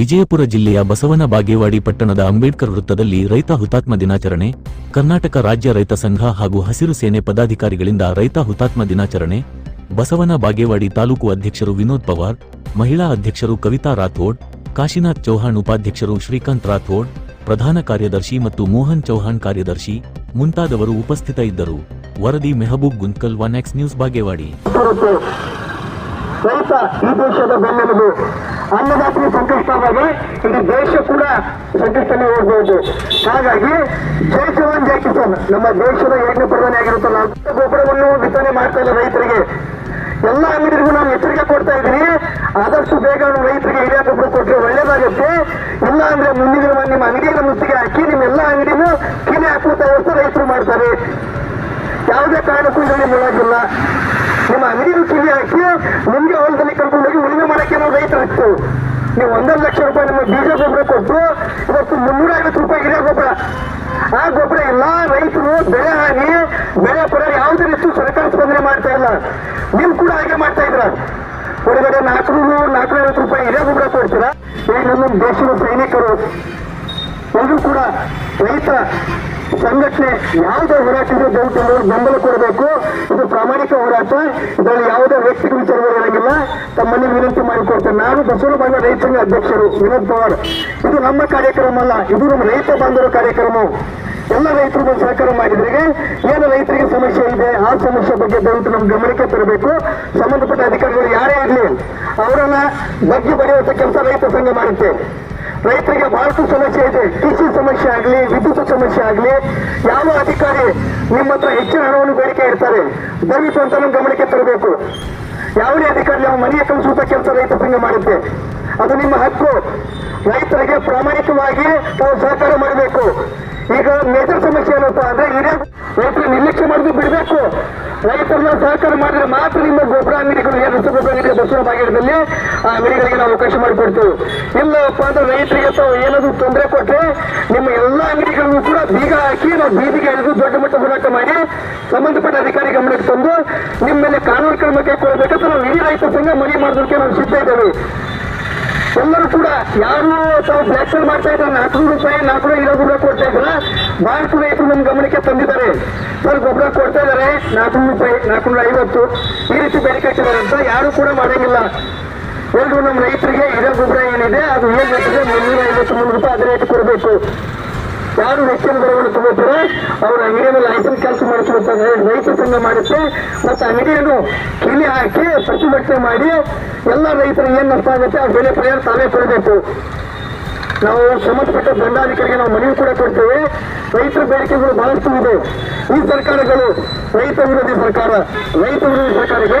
ವಿಜಯಪುರ ಜಿಲ್ಲೆಯ ಬಸವನ ಬಾಗೇವಾಡಿ ಪಟ್ಟಣದ ಅಂಬೇಡ್ಕರ್ ವೃತ್ತದಲ್ಲಿ ರೈತ ಹುತಾತ್ಮ ದಿನಾಚರಣೆ, ಕರ್ನಾಟಕ ರಾಜ್ಯ ರೈತ ಸಂಘ ಹಾಗೂ ಹಸಿರು ಸೇನೆ ಪದಾಧಿಕಾರಿಗಳಿಂದ ರೈತ ಹುತಾತ್ಮ ದಿನಾಚರಣೆ, ಬಸವನ ಬಾಗೇವಾಡಿ ತಾಲೂಕು ಅಧ್ಯಕ್ಷರು ವಿನೋದ್ ಪವಾರ್, ಮಹಿಳಾ ಅಧ್ಯಕ್ಷರು ಕವಿತಾ ರಾಥೋಡ್, ಕಾಶಿನಾಥ್ ಚೌಹಾಣ್ ಉಪಾಧ್ಯಕ್ಷರು ಶ್ರೀಕಾಂತ್ ರಾಥೋಡ್, ಪ್ರಧಾನ ಕಾರ್ಯದರ್ಶಿ ಮತ್ತು ಮೋಹನ್ ಚೌಹಾಣ್ ಕಾರ್ಯದರ್ಶಿ ಮುಂತಾದವರು ಉಪಸ್ಥಿತ ಇದ್ದರು. ವರದಿ Mehboob Guntakal one X news, Bagewadi. ಅನ್ನದಾತರಿಗೆ ಸಂಕಷ್ಟ ಆದಾಗ ಇಡೀ ದೇಶ ಕೂಡ ಸಂಕಷ್ಟನೇ ಹೋಗ್ಬೋದು. ಹಾಗಾಗಿ ಜೈ ಜವಾನ್, ಜೈ ಕಿಸಾನ್. ನಮ್ಮ ದೇಶದ ಎರಡನೇ ಪ್ರಧಾನಿ ಆಗಿರುತ್ತಲ್ಲ ಗೊಬ್ಬರವನ್ನು ವಿತರಣೆ ಮಾಡ್ತಾ ಇಲ್ಲ ರೈತರಿಗೆ ಎಲ್ಲ ಅಂಗಡಿಗೂ ನಾವು ಎಚ್ಚರಿಕೆ ಕೊಡ್ತಾ ಇದ್ದೀನಿ. ಆದಷ್ಟು ಬೇಗ ನಾವು ರೈತರಿಗೆ ಹಿರಿಯ ಗೊಬ್ಬರ ಕೊಟ್ಟರೆ ಒಳ್ಳೇದಾಗುತ್ತೆ. ಇಲ್ಲ ಅಂದ್ರೆ ಮುಂದಿನ ನಿಮ್ಮ ಅಂಗಡಿಯನ್ನು ಮುತ್ತಿಗೆ ಹಾಕಿ ನಿಮ್ಮೆಲ್ಲ ಅಂಗಡಿನೂ ಕಿನೆ ಹಾಕುವಂತ ವ್ಯವಸ್ಥೆ ರೈತರು ಮಾಡ್ತಾರೆ. ಯಾವುದೇ ಕಾರಣಕ್ಕೂ ಇದರಲ್ಲಿ ಮುಳಾಗಿಲ್ಲ. ನಿಮ್ಮ ಅಂಗಡಿನೂ ಕಿವಿ ಹಾಕಿ ನಿಮ್ಗೆ ರೈತರು ಇತ್ತು ನೀವು ಒಂದೊಂದು ಲಕ್ಷ ರೂಪಾಯಿ ನಮಗೆ ಬೀಜ ಗೊಬ್ಬರ ಕೊಟ್ಟು ಇವತ್ತು ಮುನ್ನೂರ ಐವತ್ತು ರೂಪಾಯಿ ಹಿರಿಯ ಗೊಬ್ಬರ. ಆ ಗೊಬ್ಬರ ಎಲ್ಲ ರೈತರು ಬೆಳೆ ಹಾನಿ, ಬೆಳೆ ಕೊಡೋರು ಯಾವುದೇ ರೀತಿ ಸರ್ಕಾರ ಸ್ಪಂದನೆ ಮಾಡ್ತಾ ಇಲ್ಲ. ನೀವು ಕೂಡ ಹಾಗೆ ಮಾಡ್ತಾ ಇದ್ರ ಹೊರಗಡೆ ನಾಲ್ಕುನೂರು ನಾಲ್ಕುನೂರ ಐವತ್ತು ರೂಪಾಯಿ ಹಿರಿಯ ಗೊಬ್ಬರ ಕೊಡ್ತೀರಾ? ಈಗ ನಮ್ಮ ದೇಶದ ಸೈನಿಕರು. ಎಲ್ಲರೂ ಕೂಡ ರೈತ ಸಂಘಟನೆ ಯಾವುದೇ ಹೋರಾಟ ಇದೆ ದಯವಿಟ್ಟು ಬೆಂಬಲ ಕೊಡಬೇಕು. ಇದು ಪ್ರಾಮಾಣಿಕ ಹೋರಾಟ. ಇದರಲ್ಲಿ ಯಾವುದೇ ವ್ಯಕ್ತಿಗಳ ವಿಚಾರಗಳು ಇರಂಗಿಲ್ಲ. ತಮ್ಮಲ್ಲಿ ವಿನಂತಿ ಮಾಡಿಕೊಡ್ತೇನೆ. ನಾನು ಬಸವನ ರೈತ ಸಂಘ ಅಧ್ಯಕ್ಷರು ವಿನೋದ್ ಪವಾರ್. ಇದು ನಮ್ಮ ಕಾರ್ಯಕ್ರಮ ಅಲ್ಲ, ಇದು ನಮ್ಮ ರೈತ ಬಾಂಧವರ ಕಾರ್ಯಕ್ರಮ. ಎಲ್ಲ ರೈತರು ಬಂದು ಸಹಕಾರ ಮಾಡಿದ್ರಿಗೆ ಏನು ರೈತರಿಗೆ ಸಮಸ್ಯೆ ಇದೆ, ಆ ಸಮಸ್ಯೆ ಬಗ್ಗೆ ದಯವಿಟ್ಟು ನಮ್ಮ ಗಮನಕ್ಕೆ ತರಬೇಕು. ಸಂಬಂಧಪಟ್ಟ ಅಧಿಕಾರಿಗಳು ಯಾರೇ ಇರಲಿ, ಅವರನ್ನ ಬಗ್ಗೆ ಬರೆಯುವಂತ ಕೆಲಸ ರೈತ ಸಂಘ ಮಾಡುತ್ತೆ. ರೈತರಿಗೆ ಬಹಳಷ್ಟು ಸಮಸ್ಯೆ ಇದೆ. ಕೃಷಿ ಸಮಸ್ಯೆ ಆಗಲಿ, ವಿದ್ಯುತ್ ಸಮಸ್ಯೆ ಆಗಲಿ, ಯಾವ ಅಧಿಕಾರಿ ನಿಮ್ಮ ಹತ್ರ ಹೆಚ್ಚಿನ ಹಣವನ್ನು ಬೇಡಿಕೆ ಇಡ್ತಾರೆ? ದಯವಿಟ್ಟು ಅಂತ ನಮ್ಮ ಗಮನಕ್ಕೆ ತರಬೇಕು. ಯಾವುದೇ ಅಧಿಕಾರಿ ನಾವು ಮನೆಯ ಕಲಿಸುವ ಕೆಲಸ ರೈತ ಸಂಘ ಮಾಡುತ್ತೆ. ಅದು ನಿಮ್ಮ ಹಕ್ಕು. ರೈತರಿಗೆ ಪ್ರಾಮಾಣಿಕವಾಗಿ ತಾವು ಸಹಕಾರ ಮಾಡಬೇಕು. ಈಗ ಮೇಜರ್ ಸಮಸ್ಯೆ ಏನಪ್ಪ ಅಂದ್ರೆ ಇದೇ ರೈತರು ನಿರ್ಲಕ್ಷ್ಯ ಮಾಡೋದು ಬಿಡಬೇಕು. ರೈತರನ್ನ ಸಹಕಾರ ಮಾಡಿದ್ರೆ ಮಾತ್ರ ನಿಮ್ಮ ಗೊಬ್ಬರ ಅಂಗಡಿಗಳು ಏನು ಗೊಬ್ಬರ ಅಂಗಡಿ ಬಸವನ ಭಾಗದಲ್ಲಿ ಆ ಅಂಗಡಿಗಳಿಗೆ ನಾವು ಅವಕಾಶ ಮಾಡಿಕೊಡ್ತೇವೆ. ಇಲ್ಲಪ್ಪ ಅಂದ್ರೆ ರೈತರಿಗೆ ತಾವು ಏನಾದ್ರು ತೊಂದರೆ ಕೊಟ್ಟರೆ ನಿಮ್ಮ ಎಲ್ಲ ಅಂಗಡಿಗಳನ್ನು ಕೂಡ ಬೀಗ ಹಾಕಿ ನಾವು ಬೀದಿಗೆ ಎಳೆದು ದೊಡ್ಡ ಮಟ್ಟ ಹೋರಾಟ ಮಾಡಿ ಸಂಬಂಧಪಟ್ಟ ಅಧಿಕಾರಿ ಗಮನಕ್ಕೆ ತಂದು ನಿಮ್ಮ ಮೇಲೆ ಕಾನೂನು ಕ್ರಮ ಕೈಗೊಳ್ಳಬೇಕಂತ ನಾವು ಇಡೀ ರೈತ ಸಂಘ ಮನವಿ ಮಾಡೋದಕ್ಕೆ ನಾವು ಸಿದ್ಧ ಇದ್ದೇವೆ. ಎಲ್ಲರೂ ಕೂಡ ಯಾರು ತಾವು ಬ್ಲಾಕ್ ಸೇಲ್ ಮಾಡ್ತಾ ಇದ್ದಾರೆ ನಾಲ್ಕು ರೂಪಾಯಿ, ನಾಲ್ಕು ಇರೋ ಗೊಬ್ಬರ ಕೊಡ್ತಾ ಇದ್ರ ಬಹಳಷ್ಟು ರೈತರು ನಮ್ಮ ಗಮನಕ್ಕೆ ತಂದಿದ್ದಾರೆ. ಸರ್, ಗೊಬ್ಬರ ಕೊಡ್ತಾ ಇದ್ದಾರೆ, ನಾಲ್ಕು ರೂಪಾಯಿ ನಾಲ್ಕುನೂರ ಐವತ್ತು. ಈ ರೀತಿ ಬೇಡಿಕೆ ಹಾಕಿದ್ದಾರೆ ಅಂತ ಯಾರು ಕೂಡ ಮಾಡಂಗಿಲ್ಲ. ಎಲ್ರು ನಮ್ಮ ರೈತರಿಗೆ ಇರೋ ಗೊಬ್ಬರ ಏನಿದೆ, ಅದು ಏನ್ ಬೇಕಿದೆ ಮುನ್ನೂರ ಐವತ್ತು ಮೂರು ರೂಪಾಯಿ ಅದೇ ರೇಟ್ ಕೊಡಬೇಕು. ಯಾರು ಹೆಚ್ಚಿನ ದರವನ್ನು ತಗೋತಾರೆ, ಅವ್ರ ಅಂಗಡಿಯನ್ನು ಲೈಸೆನ್ಸ್ ಕೆಲಸ ಮಾಡಿಸ್ಕೊಳ್ತಾರೆ ರೈತ ಸಂಘ ಮಾಡುತ್ತೆ ಮತ್ತೆ ಅಂಗಡಿಯನ್ನು ಕಿಲಿ ಹಾಕಿ ಪ್ರತಿಭಟನೆ ಮಾಡಿ ಎಲ್ಲ ರೈತರಿಗೆ ಏನ್ ನಷ್ಟ ಆಗುತ್ತೆ, ಆ ಬೆಲೆ ಪರಿಹಾರ ತಾವೇ ಕೊಡಬೇಕು ನಾವು ಸಂಬಂಧಪಟ್ಟ ದಂಡಾಧಿಕಾರಿಗೆ ನಾವು ಮನವಿ ಕೂಡ ಕೊಡ್ತೇವೆ. ರೈತರ ಬೇಡಿಕೆಗಳು ಬಹಳಷ್ಟು ಇದೆ. ಈ ಸರ್ಕಾರಗಳು ರೈತ ವಿರೋಧಿ ಸರ್ಕಾರ, ರೈತ ವಿರೋಧಿ ಸರ್ಕಾರಕ್ಕೆ